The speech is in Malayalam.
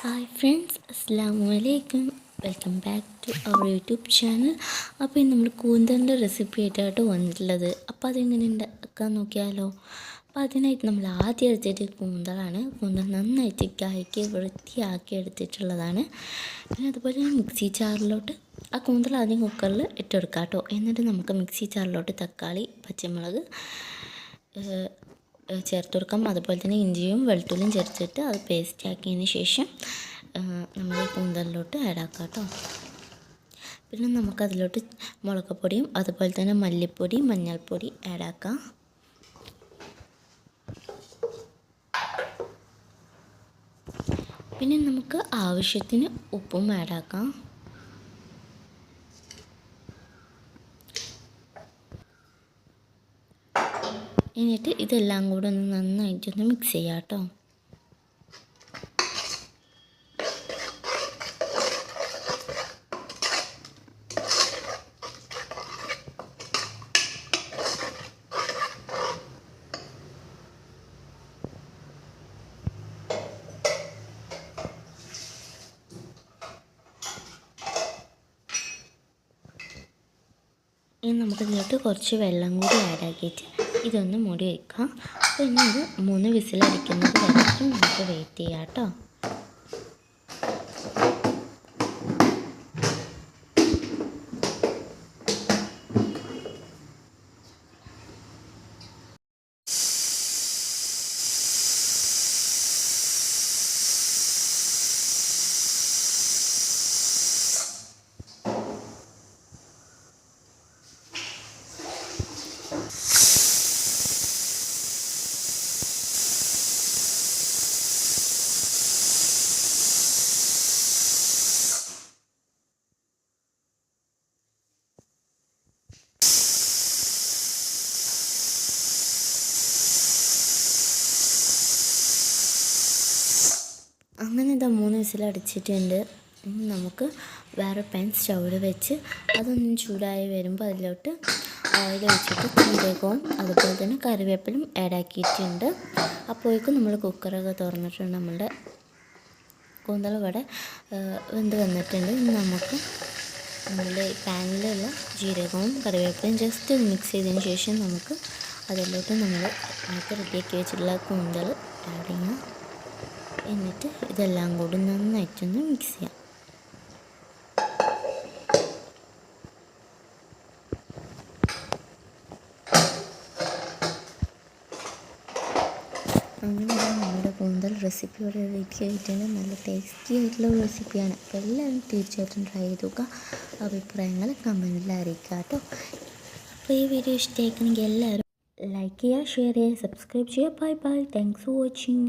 ഹായ് ഫ്രണ്ട്സ് അസ്സാം വലൈക്കും welcome back to our YouTube channel അപ്പോൾ ഇന്ന് നമ്മൾ കൂന്തലിന്റെ റെസിപ്പി ആയിട്ടാണ് വന്നിട്ടുള്ളത്. അപ്പോൾ അതെങ്ങനെ ഉണ്ടാക്കാൻ നോക്കിയാലോ? അപ്പോൾ അതിനായിട്ട് നമ്മൾ ആദ്യം എടുത്തിട്ട് കൂന്തലാണ് കൂന്തൽ നന്നായിട്ട് കായ്ക്ക് വൃത്തിയാക്കി എടുത്തിട്ടുള്ളതാണ്. പിന്നെ അതുപോലെ മിക്സി ജാറിലോട്ട് ആ കൂന്തൽ ആദ്യം കുക്കറിൽ ഇട്ടെടുക്കാം കേട്ടോ. എന്നിട്ട് നമുക്ക് മിക്സി ജാറിലോട്ട് തക്കാളി പച്ചമുളക് ചേർത്ത് കൊടുക്കാം അതുപോലെ തന്നെ ഇഞ്ചിയും വെളുത്തുള്ളിയും ചേർത്തിട്ട് അത് പേസ്റ്റ് ആക്കിയതിന് ശേഷം നമ്മൾ ഈ ആഡ് ആഡാക്കാം കേട്ടോ പിന്നെ നമുക്കതിലോട്ട് മുളക് പൊടിയും അതുപോലെ തന്നെ മല്ലിപ്പൊടി മഞ്ഞൾപ്പൊടി ആഡ് ആക്കാം. പിന്നെ നമുക്ക് ആവശ്യത്തിന് ഉപ്പും ആഡാക്കാം എന്നിട്ട് ഇതെല്ലാം കൂടെ ഒന്ന് നന്നായിട്ട് ഒന്ന് മിക്സ് ചെയ്യാം കേട്ടോ. ഇനി നമുക്ക് ഇതിലോട്ട് കുറച്ച് വെള്ളം കൂടി ആഡ് ആക്കിയിട്ട് ഇതൊന്ന് മൂടി വയ്ക്കാം അപ്പോൾ ഇനി ഇത് മൂന്ന് വിസിലടിക്കുന്നത് വരയ്ക്കും. നമുക്ക് വെയിറ്റ് ചെയ്യാം കേട്ടോ അങ്ങനെ ഇതാ മൂന്ന് വിസിലടിച്ചിട്ടുണ്ട് ഇനി നമുക്ക് വേറെ പാൻ സ്റ്റൗവിൽ വെച്ച് അതൊന്ന് ചൂടായി വരുമ്പോൾ അതിലോട്ട് ഓയിൽ ഒഴിച്ചിട്ട് ജീരകവും അതുപോലെ തന്നെ കറിവേപ്പിലും ആഡാക്കിയിട്ടുണ്ട് അപ്പോഴേക്കും നമ്മൾ കുക്കറൊക്കെ തുറന്നിട്ടുണ്ട് നമ്മളുടെ കൂന്തൽ ഇവിടെ വെന്ത് വന്നിട്ടുണ്ട്. ഇനി നമുക്ക് നമ്മുടെ പാനിലുള്ള ജീരകവും കറിവേപ്പിലയും ജസ്റ്റ് മിക്സ് ചെയ്തതിന് ശേഷം നമുക്ക് അതിലോട്ട് നമ്മൾ നേരത്തെ റെഡിയാക്കി വെച്ചിട്ടുള്ള കൂന്തൽ ആഡ് ചെയ്യാം എന്നിട്ട് ഇതെല്ലാം കൂടി നന്നായിട്ടൊന്ന് മിക്സ് ചെയ്യാം. അങ്ങനെയാണ് നമ്മുടെ കൂന്തൽ റെസിപ്പി ഇവിടെ റെഡി ആയിട്ടുണ്ട്. നല്ല ടേസ്റ്റി ആയിട്ടുള്ള റെസിപ്പിയാണ് അപ്പോൾ എല്ലാവരും തീർച്ചയായിട്ടും ട്രൈ ചെയ്ത് നോക്കുക. അഭിപ്രായങ്ങൾ കമന്റിൽ അറിയിക്കുക കേട്ടോ. അപ്പോൾ ഈ വീഡിയോ ഇഷ്ടമായിക്കണമെങ്കിൽ എല്ലാവരും ലൈക്ക് ചെയ്യുക ഷെയർ ചെയ്യുക സബ്സ്ക്രൈബ് ചെയ്യുക. Bye bye thanks for watching